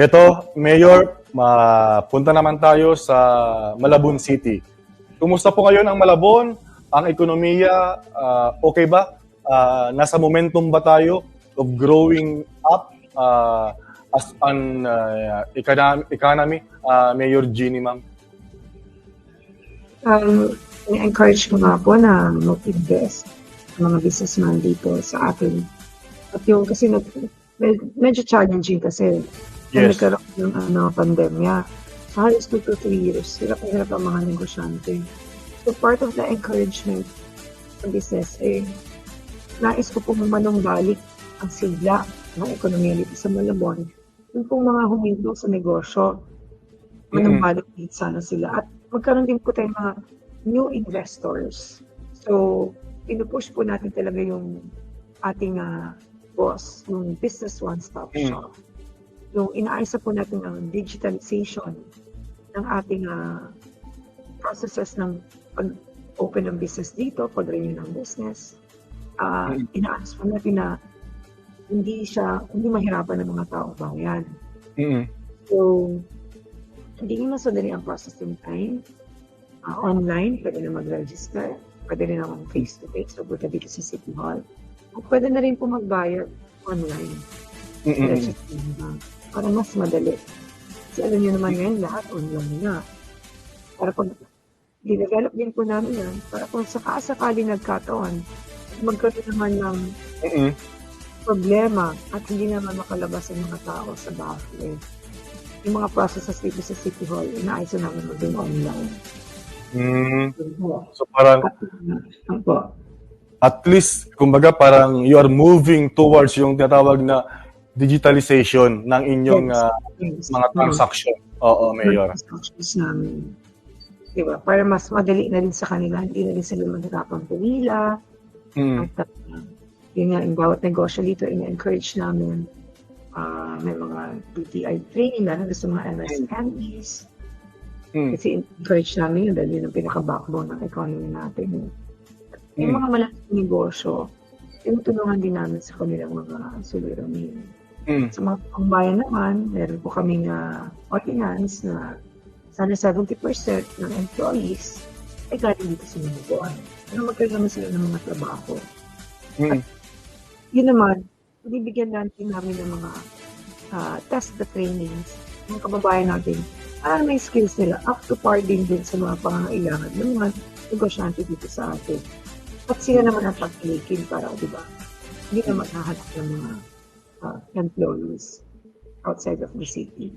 Ito, Mayor, mapunta naman tayo sa Malabon City. Kumusta po kayo ng Malabon? Ang ekonomiya, ah, okay ba? Ah, nasa momentum ba tayo of growing up ah, as an ah, economy, economy Ah, Mayor Jeannie, ma'am? Um, encourage ko nga po na mag-invest ang mga businessman dito sa atin. At yung kasi nag, med- medyo challenging kasi Yes. nagkaroon ng ano, pandemya. Sa halos 2 to 3 years, hirap na hirap ang mga negosyante. So part of the encouragement ng business, eh, nais ko pong manumbalik ang sigla ng ekonomiya dito sa Malabon. Yung pong mga huminto sa negosyo, manumbalik din sana sila. At magkaroon din po tayong mga new investors. So, pinupush po natin talaga yung ating ah, boss, yung business one-stop Mm. Yung inaayos na po natin ang digitalization ng ating ah, processes ng pag-open ng business dito, pag-renew ng business. Mm. inaayos po natin na hindi siya, hindi mahirapan ng mga tao bayan. Mm-mm. So, hindi naman madali ang processing time. Ah, online, pwede na mag-register. Pwede rin naman face-to-face. So, punta dito sa City Hall. At pwede na rin po magbayad online. Mm-mm. Register. Para mas madali. Kasi alam niyo naman ngayon, lahat online na. Para pag dinevelop din po namin yan, para kung sakasakali nagkataon, magkaroon naman ng Mm-mm. problema at hindi naman makalabas ang mga tao sa bahay. Yung mga processes dito sa City Hall, inaayos na namin maging online. Mm. So parang At, at least, kumbaga parang you are moving towards yung tinatawag na digitalization ng inyong Yes. mga transaction. Oo, Mayor. Transactions namin. Diba? Para mas madali na rin sa kanila, hindi na rin sila mahirapang pumila. Mm. At uh, yun nga, yung bawat negosyo dito, ina-encourage namin. ah, may mga DTI training na sa mga MSMEs. Mm. Kasi encourage namin yun dahil yun ang pinaka-backbone ng economy natin. Yung Mm. mga malaking negosyo, tinutulungan din namin sa kanilang mga suliranin. Mm. Sa mga pangbayan naman, meron po kaming uh, ordinance na sana 70% ng employees ay galing dito sa Manubuan. Ano magkaroon naman sila ng mga trabaho. Mm. Yun naman, bibigyan natin namin ng mga ah, test the trainings ng kababayan natin para may skills nila up to par din din sa mga pangangailangan ng mga negosyante dito sa atin. At sila naman ang pagpilikin para, di ba, hindi naman nahanap ng mga ah, employees outside of the city.